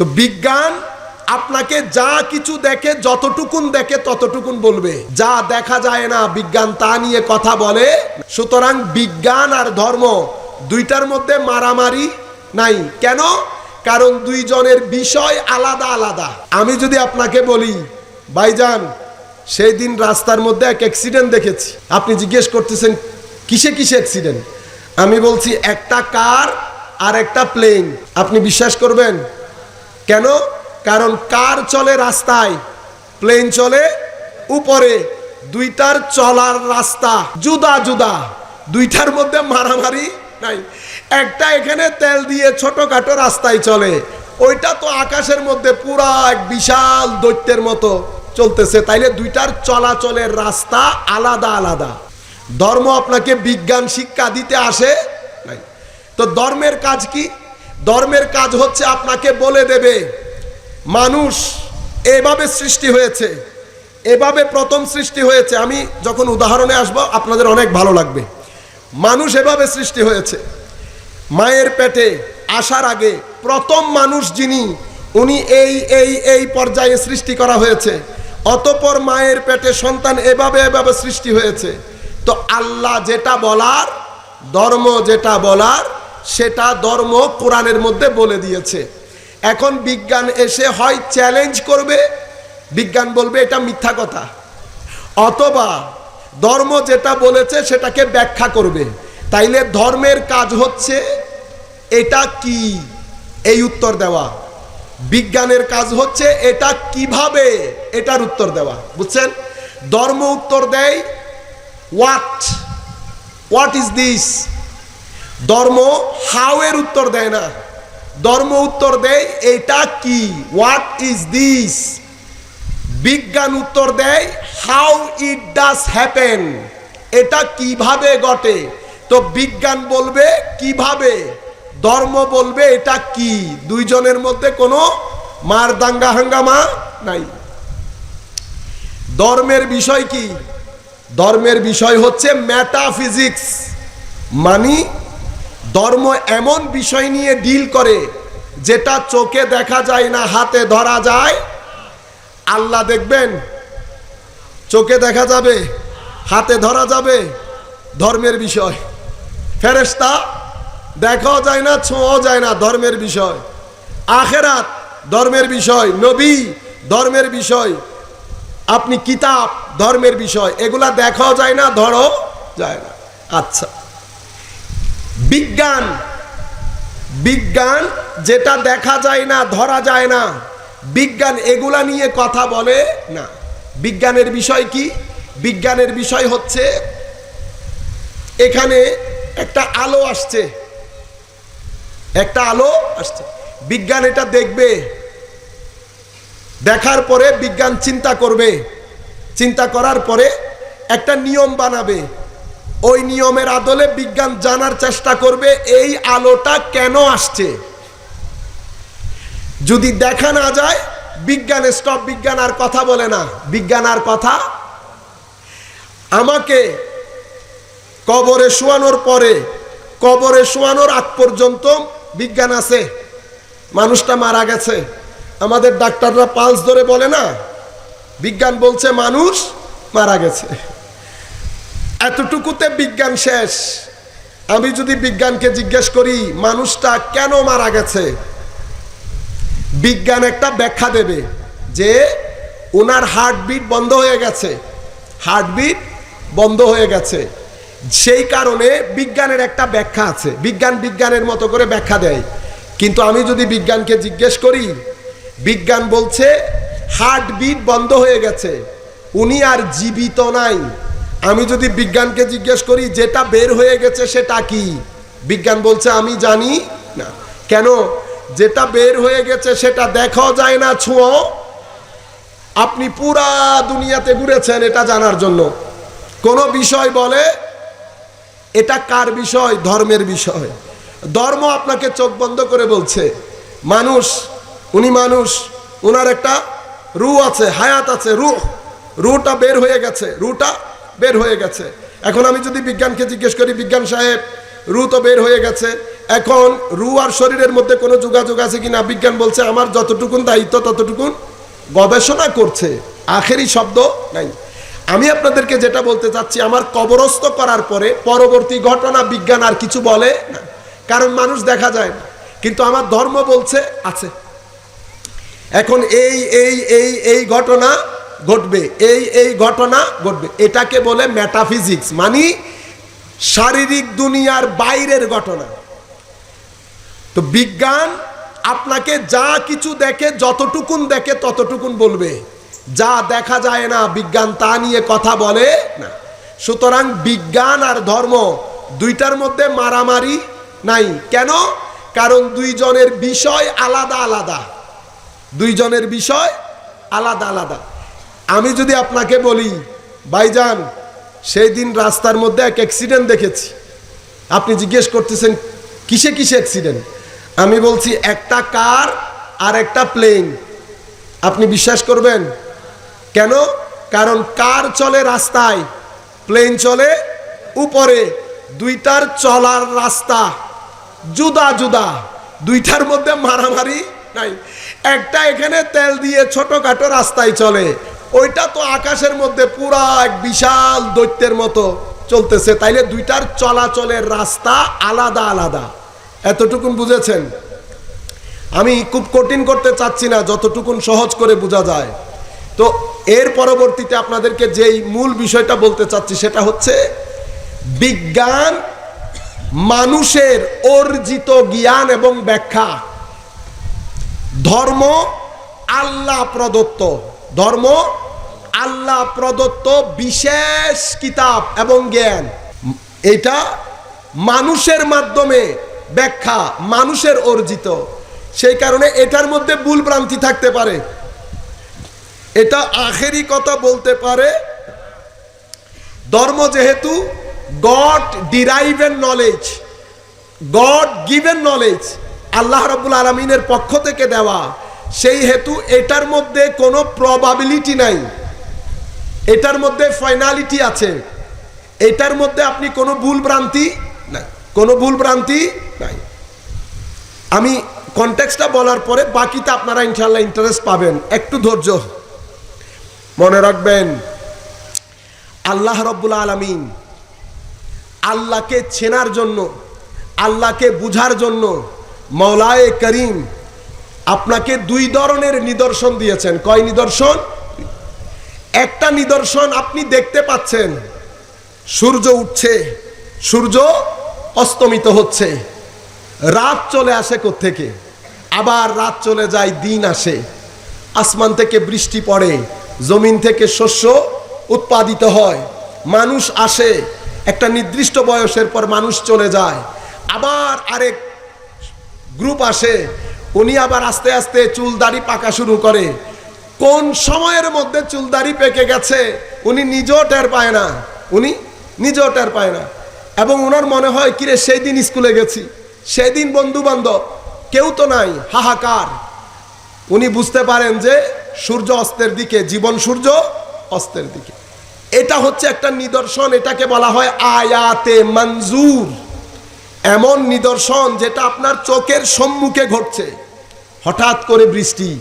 তো বিজ্ঞান আপনাকে যা কিছু দেখে, যতটুকুন দেখে ততটুকুন বলবে। যা দেখা যায় না, বিজ্ঞান তা নিয়ে কথা বলে। সুতরাং বিজ্ঞান আর ধর্ম দুইটার মধ্যে মারামারি নাই। কেন? কারণ দুইজনের বিষয় আলাদা আলাদা। আমি যদি আপনাকে বলি, ভাইজান সেই দিন রাস্তার মধ্যে এক অ্যাক্সিডেন্ট দেখেছি। আপনি জিজ্ঞেস করতেছেন, কিসে কিসে অ্যাক্সিডেন্ট আমি বলছি, একটা কার আর একটা প্লেন আপনি বিশ্বাস করবেন? কেন? কারণ কার চলে রাস্তায়? প্লেন চলে উপরে। দুইটার চলার রাস্তা। জুদা জুদা। দুইটার মধ্যে মারামারি নাই। একটা এখানে তেল দিয়ে ছোটখাটো রাস্তায় চলে। ওইটা তো আকাশের মধ্যে পুরা এক বিশাল দৈত্যের মতো চলতেছে। তাইলে দুইটার চলাচলের রাস্তা আলাদা আলাদা। ধর্ম আপনাকে বিজ্ঞান শিক্ষা দিতে আসে? নাই। তো ধর্মের কাজ কি? ধর্মের কাজ হচ্ছে আপনাকে বলে দেবে, মানুষ এভাবে সৃষ্টি হয়েছে, এভাবে প্রথম সৃষ্টি হয়েছে। আমি যখন উদাহরণে আসব, আপনাদের অনেক ভালো লাগবে। মানুষ এভাবে সৃষ্টি হয়েছে। মায়ের পেটে আসার আগে প্রথম মানুষ যিনি, উনি এই এই এই পর্যায়ে সৃষ্টি করা হয়েছে। অতপর মায়ের পেটে সন্তান এভাবে এভাবে সৃষ্টি হয়েছে। তো আল্লাহ যেটা বলার, ধর্ম যেটা বলার সেটা ধর্ম কোরআনের মধ্যে বলে দিয়েছে। এখন বিজ্ঞান এসে হয় চ্যালেঞ্জ করবে, বিজ্ঞান বলবে এটা মিথ্যা কথা। অথবা ধর্ম যেটা বলেছে সেটাকে ব্যাখ্যা করবে। তাইলে ধর্মের কাজ হচ্ছে এটা কি? এই উত্তর দেওয়া। বিজ্ঞানের কাজ হচ্ছে এটা কীভাবে? এটার উত্তর দেওয়া। বুঝছেন? ধর্ম উত্তর দেয় হোয়াট হোয়াট ইজ দিস ধর্ম হাউ এর উত্তর দেয় না। ধর্ম উত্তর দেয়, এটা কি? হোয়াট ইজ দিস বিজ্ঞান উত্তর দেয় হাউ ইট ডাস হ্যাপেন এটা কীভাবে ঘটে? তো বিজ্ঞান বলবে, কীভাবে? ধর্ম বলবে, এটা কি? দুইজনের মধ্যে কোনো মার দাঙ্গা হাঙ্গামা নাই। ধর্মের বিষয় কি? ধর্মের বিষয় হচ্ছে ম্যাটাফিজিক্স মানি ধর্ম এমন বিষয় নিয়ে ডিল করে যেটা চোখে দেখা যায় না, হাতে ধরা যায়। আল্লাহ দেখবেন, চোখে দেখা যাবে, হাতে ধরা যাবে ধর্মের বিষয়। ফেরেস্তা দেখাও যায় না, ছোঁয়াও যায় না ধর্মের বিষয়। আখেরাত ধর্মের বিষয়, নবী ধর্মের বিষয়, আপনি কিতাব ধর্মের বিষয়, এগুলা দেখাও যায় না ধরো যায় না। আচ্ছা। বিজ্ঞান। বিজ্ঞান যেটা দেখা যায় না, ধরা যায় না। বিজ্ঞান এগুলা নিয়ে কথা বলে না। বিজ্ঞানের বিষয় কি? বিজ্ঞানের বিষয় হচ্ছে, এখানে একটা আলো আসছে। একটা আলো আসছে। বিজ্ঞান এটা দেখবে। দেখার পরে বিজ্ঞান চিন্তা করবে। চিন্তা করার পরে একটা নিয়ম বানাবে। ওই নিয়মের আদলে বিজ্ঞান জানার চেষ্টা করবে, এই আলোটা কেন আসছে? যদি দেখা না যায়, বিজ্ঞান স্টপ বিজ্ঞান আর কথা বলে না। বিজ্ঞান আর কথা? আমাকে কবরে শোয়ানোর পরে, কবরে শোয়ানোর আগ পর্যন্ত বিজ্ঞান আছে। মানুষটা মারা গেছে। আমাদের ডাক্তাররা পালস ধরে বলে না, বিজ্ঞান বলছে মানুষ মারা গেছে। এতটুকুতে বিজ্ঞান শেষ। আমি যদি বিজ্ঞানকে জিজ্ঞেস করি, মানুষটা কেন মারা গেছে? বিজ্ঞান একটা ব্যাখ্যা দেবে যে ওনার হার্টবিট বন্ধ হয়ে গেছে। হার্টবিট বন্ধ হয়ে গেছে। সেই কারণে বিজ্ঞানের একটা ব্যাখ্যা আছে। বিজ্ঞান বিজ্ঞানের মতো করে ব্যাখ্যা দেয়। কিন্তু আমি যদি বিজ্ঞানকে জিজ্ঞেস করি, বিজ্ঞান বলছে হার্টবিট বন্ধ হয়ে গেছে। উনি আর জীবিত নাই। আমি যদি বিজ্ঞানকে জিজ্ঞেস করি, যেটা বের হয়ে গেছে সেটা কি? বিজ্ঞান বলছে, আমি জানি না। কেন? যেটা বের হয়ে গেছে সেটা দেখাও যায় না ছুঁয়ো আপনি পুরা দুনিয়াতে ঘুরেছেন এটা জানার জন্য। কোন বিষয় বলে, এটা কার বিষয়? ধর্মের বিষয়। ধর্ম আপনাকে চোখ বন্ধ করে বলছে। মানুষ, উনি মানুষ ওনার একটা রু আছে, হায়াত আছে রু রুটা বের হয়ে গেছে, রুটা বের হয়ে গেছে। এখন আমি যদি বিজ্ঞানকে জিজ্ঞেস করি, বিজ্ঞান সাহেব, রু তো বের হয়ে গেছে। এখন রু আর শরীরের মধ্যে কোনো যোগাযোগ আছে কিনা? বিজ্ঞান বলছে, আমার যতটুকুন দায়িত্ব, ততটুকুন গবেষণা করছে। আখেরি শব্দ নাই। আমি আপনাদেরকে যেটা বলতে চাচ্ছি, আমার কবরস্থ করার পরে পরবর্তী ঘটনা বিজ্ঞান আর কিছু বলে না। কারণ মানুষ দেখা যায় না। কিন্তু আমার ধর্ম বলছে, আছে। এখন এই এই এই এই ঘটনা ঘটবে। এই এই ঘটনা ঘটবে। এটাকে বলে মেটাফিজিক্স মানে শারীরিক দুনিয়ার বাইরের ঘটনা। তো বিজ্ঞান আপনাকে যা কিছু দেখে, যতটুকুন দেখে, ততটুকুন বলবে। যা দেখা যায় না, বিজ্ঞান তা নিয়ে কথা বলে না। সুতরাং বিজ্ঞান আর ধর্ম দুইটার মধ্যে মারামারি নাই। কেন? কারণ দুইজনের বিষয় আলাদা আলাদা। দুইজনের বিষয় আলাদা আলাদা। আমি যদি আপনাকে বলি, ভাইজান, সেই দিন রাস্তার মধ্যে এক অ্যাক্সিডেন্ট দেখেছি। আপনি জিজ্ঞেস করতেছেন, কিসে কিসে অ্যাক্সিডেন্ট আমি বলছি, একটা কার আর একটা প্লেন আপনি বিশ্বাস করবেন? কেন? কারণ কার চলে রাস্তায় প্লেন চলে উপরে। দুইটার চলার রাস্তা জুদা জুদা দুইটার মধ্যে মারামারি নাই। একটা এখানে তেল দিয়ে ছোটখাটো রাস্তায় চলে ওইটা তো আকাশের মধ্যে পুরা এক বিশাল দৈত্যের মতো চলতেছে। তাইলে দুইটার চলাচলের রাস্তা আলাদা আলাদা। এতটুকুন বুঝেছেন? আমি খুব কঠিন করতে চাচ্ছি না, যতটুকুন সহজ করে বোঝা যায়। তো এর পরবর্তীতে আপনাদেরকে যেই মূল বিষয়টা বলতে চাচ্ছি, সেটা হচ্ছে বিজ্ঞান মানুষের অর্জিত জ্ঞান এবং ব্যাখ্যা। ধর্ম আল্লাহ প্রদত্ত। ধর্ম আল্লাহ প্রদত্ত বিশেষ কিতাব এবং জ্ঞান। এটা মানুষের মাধ্যমে ব্যাখ্যা, মানুষের অর্জিত। সেই কারণে এটার মধ্যে ভুল ভ্রান্তি থাকতে পারে। এটা আখেরি কথা বলতে পারে, ধর্ম যেহেতু God derived knowledge God given knowledge আল্লাহ রব্বুল আলমিনের পক্ষ থেকে দেওয়া। সেই হেতু এটার মধ্যে কোনো প্রবাবিলিটি নাই। এটার মধ্যে ফাইনালিটি আছে। এটার মধ্যে আপনি কোনো ভুল ভ্রান্তি নাই। কোনো ভুল ভ্রান্তি নাই। আমি কন্টেক্সটা বলার পরে বাকিতে আপনারা ইনশাল্লাহ ইন্টারেস্ট পাবেন। একটু ধৈর্য। মনে রাখবেন, আল্লাহ রব্বুল আলমিন আল্লাহকে চেনার জন্য, আল্লাহকে বুঝার জন্য মৌলায়ে করিম আপনাকে দুই ধরনের নিদর্শন দিয়েছেন। কয় নিদর্শন? একটা নিদর্শন আপনি দেখতে পাচ্ছেন। সূর্য উঠছে, সূর্য অস্তমিত হচ্ছে। রাত চলে আসে থেকে আবার রাত চলে যায়, দিন আসে। আসমান থেকে বৃষ্টি পড়ে, জমিন থেকে শস্য উৎপাদিত হয়। মানুষ আসে, একটা নির্দিষ্ট বয়সের পর মানুষ চলে যায়। আবার আরেক গ্রুপ আসে, উনি আবার আস্তে আস্তে চুল দাড়ি পাকা শুরু করে। কোন সময়ের মধ্যে চুলদারি পেকে গেছে? উনি নিজেও টের পায় না। উনি নিজেও টের পায় না। এবং ওনার মনে হয়, কিরে সেই দিন স্কুলে গেছি। সেই দিন বন্ধু বান্ধব কেউ তো নাই। হাহাকার। উনি বুঝতে পারেন যে, সূর্য অস্তের দিকে, জীবন সূর্য অস্তের দিকে। এটা হচ্ছে একটা নিদর্শন। এটাকে বলা হয় আয়াতে মঞ্জুর। এমন নিদর্শন যেটা আপনার চোখের সম্মুখে ঘটছে। হঠাৎ করে বৃষ্টি।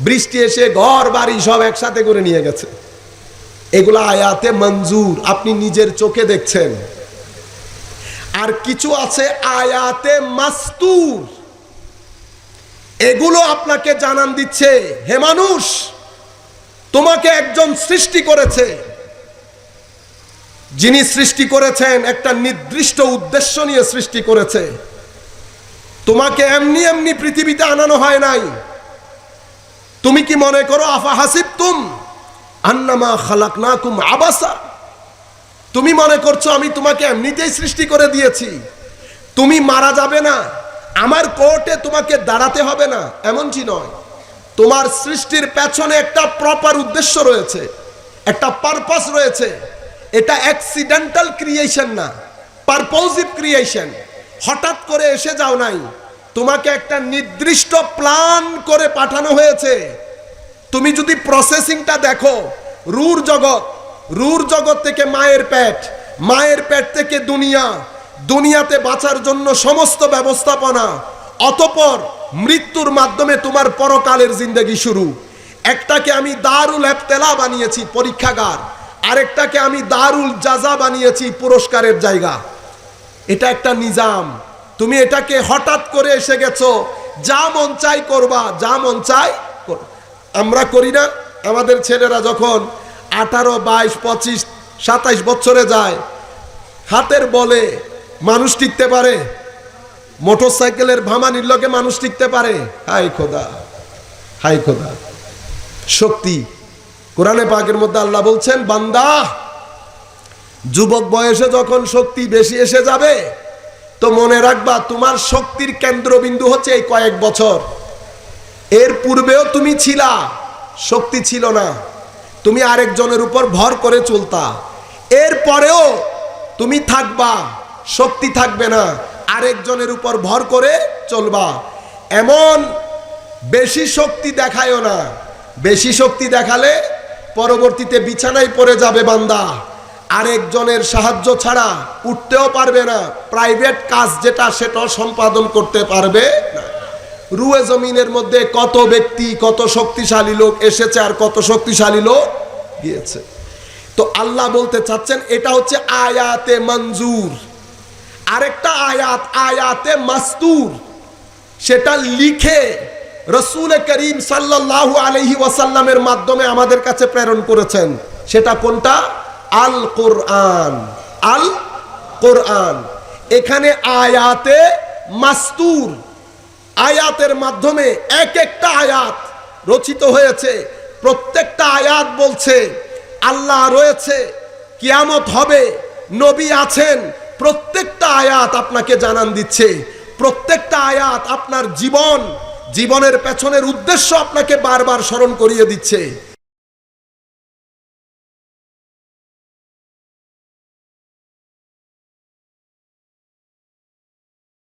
বৃষ্টি এসে ঘর, বাড়ি সব একসাথে করে নিয়ে গেছে। এগুলো আয়াতে মঞ্জুর, আপনি নিজের চোখে দেখছেন। আর কিছু আছে আয়াতে মাস্তুর। এগুলো আপনাকে জানান দিচ্ছে, হে মানুষ, তোমাকে একজন সৃষ্টি করেছে। যিনি সৃষ্টি করেছেন, একটা নির্দিষ্ট উদ্দেশ্য নিয়ে সৃষ্টি করেছে। তোমাকে এমনি এমনি পৃথিবীতে আনানো হয় নাই। তুমি কি মনে করো আফা হাসিব তুম আন্নামা খালাক না কুম আবাসা। তুমি মনে করছ, আমি তোমাকে এমনিতেই সৃষ্টি করে দিয়েছি। তুমি মারা যাবে না। আমার কোর্টে তোমাকে দাঁড়াতে হবে না। এমনটি নয়। তোমার সৃষ্টির পেছনে একটা প্রপার উদ্দেশ্য রয়েছে। একটা পারপাস রয়েছে। এটা অ্যাক্সিডেন্টাল ক্রিয়েশন না। পারপোজিভ ক্রিয়েশন হঠাৎ করে এসে যাও নাই। তোমাকে একটা নির্দিষ্ট প্ল্যান করে পাঠানো হয়েছে। তুমি যদি প্রসেসিংটা দেখো, রুর জগৎ রুর জগৎ থেকে মায়ের পেট মায়ের পেট থেকে দুনিয়া, দুনিয়াতে বাঁচার জন্য সমস্ত ব্যবস্থাপনা, অতপর মৃত্যুর মাধ্যমে তোমার পরকালের জিন্দগি শুরু। একটাকে আমি দারুল এবতেলা বানিয়েছি, পরীক্ষাগার। আরেকটাকে আমি দারুল জাজা বানিয়েছি, পুরস্কারের জায়গা। এটা একটা নিজাম। তুমি এটাকে হঠাৎ করে এসে গেছো, যা মন চাই করবা, যা মন চাই আমরা করি না, আমাদের ছেলেরা যখন আঠারো, বাইশ, পঁচিশ, সাতাইশ বছরে যায়, হাতের বলে মানুষ টিকতে পারে মোটর সাইকেলের ভামা লগে মানুষ টিকতে পারে। হাই খোদা হাই খোদা। শক্তি কোরআনে পাকের মধ্যে আল্লাহ বলছেন, বান্দা, যুবক বয়সে যখন শক্তি বেশি এসে যাবে তো মনে রাখবা, তোমার শক্তির কেন্দ্রবিন্দু হচ্ছে এই কয়েক বছর। এর পূর্বেও তুমি ছিলা, শক্তি ছিল না। তুমি আরেকজনের উপর ভর করে চলতা। এর পরেও তুমি থাকবা, শক্তি থাকবে না, আরেকজনের উপর ভর করে চলবা। এমন বেশি শক্তি দেখায়ও না। বেশি শক্তি দেখালে পরবর্তীতে বিছানায় পড়ে যাবে বান্দা। আরেকজনের সাহায্য ছাড়া উঠতেও পারবে না। প্রাইভেট কাজ যেটা, সেটাও সম্পাদন করতে পারবে না। রুয়ে জমিনের মধ্যে কত ব্যক্তি, কত শক্তিশালী লোক এসেছে আর কত শক্তিশালী লোক গিয়েছে। তো আল্লাহ বলতে চাচ্ছেন, এটা হচ্ছে আয়াতে মঞ্জুর। আরেকটা আয়াত, আয়াতে মাস্তুর। সেটা লিখে রসুল করিম সাল্লাল্লাহু আলহি ওয়াসাল্লামের মাধ্যমে আমাদের কাছে প্রেরণ করেছেন। সেটা কোনটা? আল কোরআন আল কোরআন এখানে আয়াতে মাস্তুর। আয়াতের মাধ্যমে এক একটা আয়াত রচিত হয়েছে। প্রত্যেকটা আয়াত বলছে, আল্লাহ রয়েছে, কিয়ামত হবে, নবী আছেন। প্রত্যেকটা আয়াত আপনাকে জানান দিচ্ছে। প্রত্যেকটা আয়াত আপনার জীবন, জীবনের পেছনের উদ্দেশ্য আপনাকে বারবার স্মরণ করিয়ে দিচ্ছে।